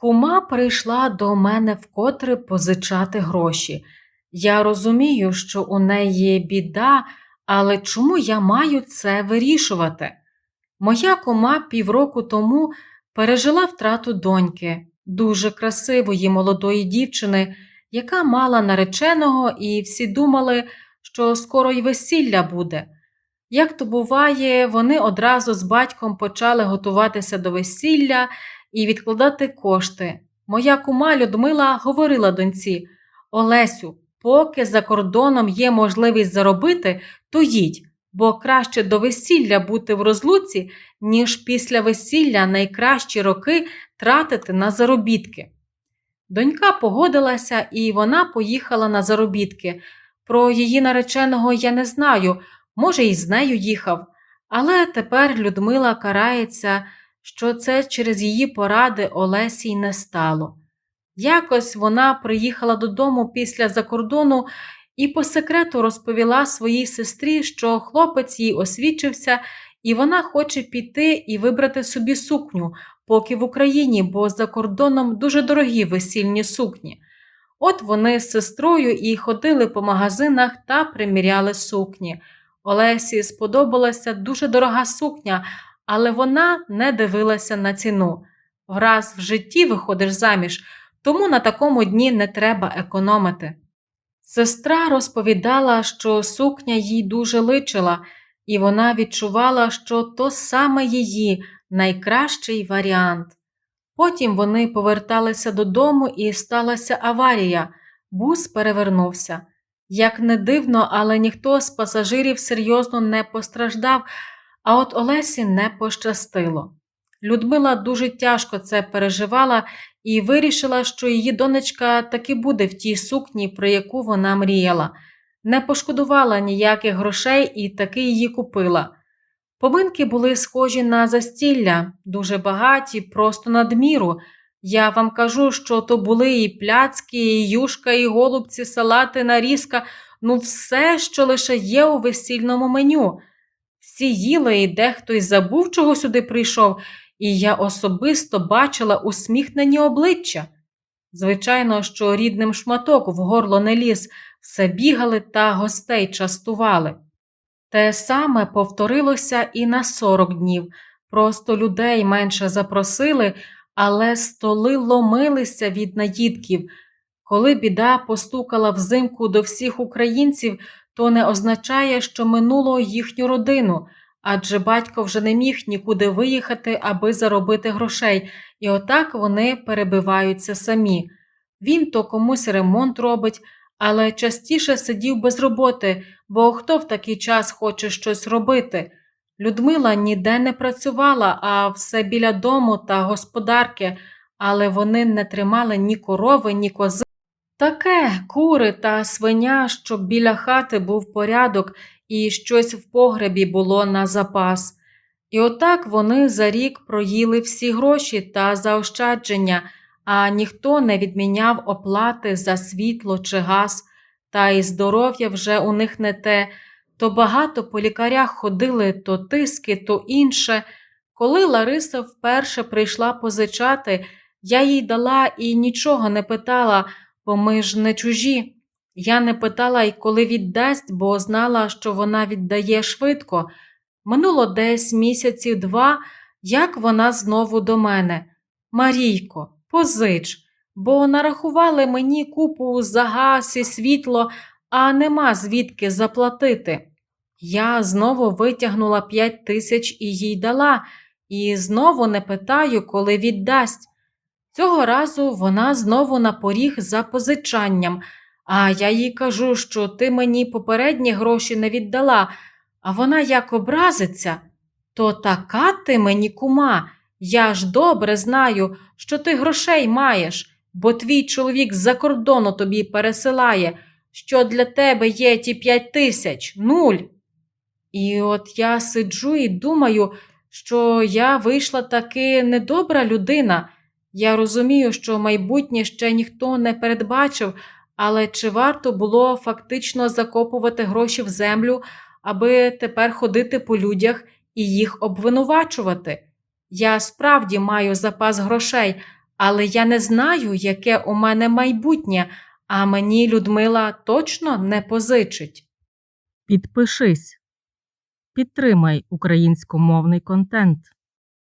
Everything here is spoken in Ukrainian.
Кума прийшла до мене вкотре позичати гроші. Я розумію, що у неї біда, але чому я маю це вирішувати? Моя кума півроку тому пережила втрату доньки, дуже красивої молодої дівчини, яка мала нареченого, і всі думали, що скоро й весілля буде. Як то буває, вони одразу з батьком почали готуватися до весілля і відкладати кошти. Моя кума Людмила говорила доньці Олесю, поки за кордоном є можливість заробити, то їдь, бо краще до весілля бути в розлуці, ніж після весілля найкращі роки тратити на заробітки. Донька погодилася, і вона поїхала на заробітки. Про її нареченого я не знаю, може, і з нею їхав. Але тепер Людмила карається, що це через її поради Олесі й не стало. Якось вона приїхала додому після закордону і по секрету розповіла своїй сестрі, що хлопець їй освічився, і вона хоче піти і вибрати собі сукню, поки в Україні, бо за кордоном дуже дорогі весільні сукні. От вони з сестрою і ходили по магазинах та приміряли сукні. Олесі сподобалася дуже дорога сукня, але вона не дивилася на ціну. Враз в житті виходиш заміж, тому на такому дні не треба економити. Сестра розповідала, що сукня їй дуже личила, і вона відчувала, що то саме її найкращий варіант. Потім вони поверталися додому і сталася аварія, бус перевернувся. Як не дивно, але ніхто з пасажирів серйозно не постраждав, а от Олесі не пощастило. Людмила дуже тяжко це переживала і вирішила, що її донечка таки буде в тій сукні, про яку вона мріяла. Не пошкодувала ніяких грошей і таки її купила. Поминки були схожі на застілля, дуже багаті, просто надміру. Я вам кажу, що то були і пляцки, і юшка, і голубці, салати, нарізка, ну все, що лише є у весільному меню. Всі їли, і дехто й забув, чого сюди прийшов, і я особисто бачила усміхнені обличчя. Звичайно, що рідним шматок в горло не ліз, все бігали та гостей частували. Те саме повторилося і на сорок днів. Просто людей менше запросили, але столи ломилися від наїдків. Коли біда постукала взимку до всіх українців, то не означає, що минуло їхню родину, адже батько вже не міг нікуди виїхати, аби заробити грошей, і отак вони перебиваються самі. Він то комусь ремонт робить, але частіше сидів без роботи, бо хто в такий час хоче щось робити. Людмила ніде не працювала, а все біля дому та господарки, але вони не тримали ні корови, ні кози. Таке кури та свиня, щоб біля хати був порядок і щось в погребі було на запас. І отак вони за рік проїли всі гроші та заощадження, а ніхто не відміняв оплати за світло чи газ, та й здоров'я вже у них не те, то багато по лікарях ходили то тиски, то інше. Коли Лариса вперше прийшла позичати, я їй дала і нічого не питала, бо ми ж не чужі. Я не питала й коли віддасть, бо знала, що вона віддає швидко. Минуло десь місяців два, як вона знову до мене. Марійко, позич, бо нарахували мені купу за газ і світло, а нема звідки заплатити. Я знову витягнула п'ять тисяч і їй дала, і знову не питаю, коли віддасть. Цього разу вона знову на поріг за позичанням, а я їй кажу, що ти мені попередні гроші не віддала, а вона як образиться, то така ти мені кума. Я ж добре знаю, що ти грошей маєш, бо твій чоловік з-за кордону тобі пересилає, що для тебе є ті п'ять тисяч, нуль. І от я сиджу і думаю, що я вийшла таки недобра людина. Я розумію, що майбутнє ще ніхто не передбачив, але чи варто було фактично закопувати гроші в землю, аби тепер ходити по людях і їх обвинувачувати? Я справді маю запас грошей, але я не знаю, яке у мене майбутнє, а мені Людмила точно не позичить. Підпишись. Підтримай українськомовний контент.